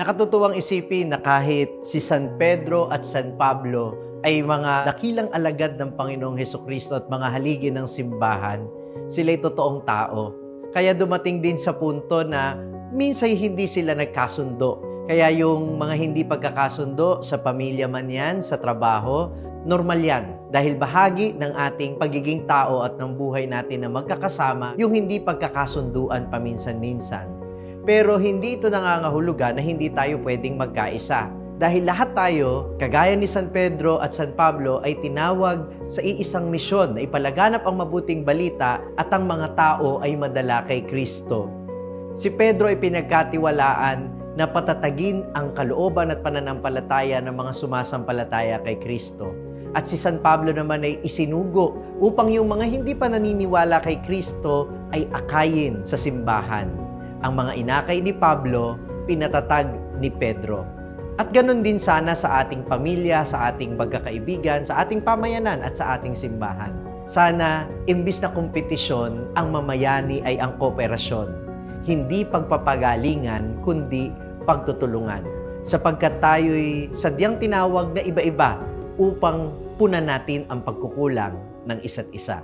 Nakatutuwang isipin na kahit si San Pedro at San Pablo ay mga dakilang alagad ng Panginoong Heso Kristo at mga haligi ng simbahan, sila'y totoong tao. Kaya dumating din sa punto na minsan hindi sila nagkasundo. Kaya yung mga hindi pagkakasundo sa pamilya man yan, sa trabaho, normal yan. Dahil bahagi ng ating pagiging tao at ng buhay natin na magkakasama, yung hindi pagkakasunduan paminsan-minsan. Pero hindi ito nangangahulugan na hindi tayo pwedeng magkaisa. Dahil lahat tayo, kagaya ni San Pedro at San Pablo, ay tinawag sa iisang misyon na ipalaganap ang mabuting balita at ang mga tao ay madala kay Kristo. Si Pedro ay pinagkatiwalaan na patatagin ang kalooban at pananampalataya ng mga sumasampalataya kay Kristo. At si San Pablo naman ay isinugo upang yung mga hindi pa naniniwala kay Kristo ay akayin sa simbahan. Ang mga inakay ni Pablo, pinatatag ni Pedro. At ganun din sana sa ating pamilya, sa ating magkakaibigan, sa ating pamayanan at sa ating simbahan. Sana, imbis na kompetisyon, ang mamayani ay ang kooperasyon. Hindi pagpapagalingan, kundi pagtutulungan. Sapagkat tayo'y sadyang tinawag na iba-iba upang punan natin ang pagkukulang ng isa't isa.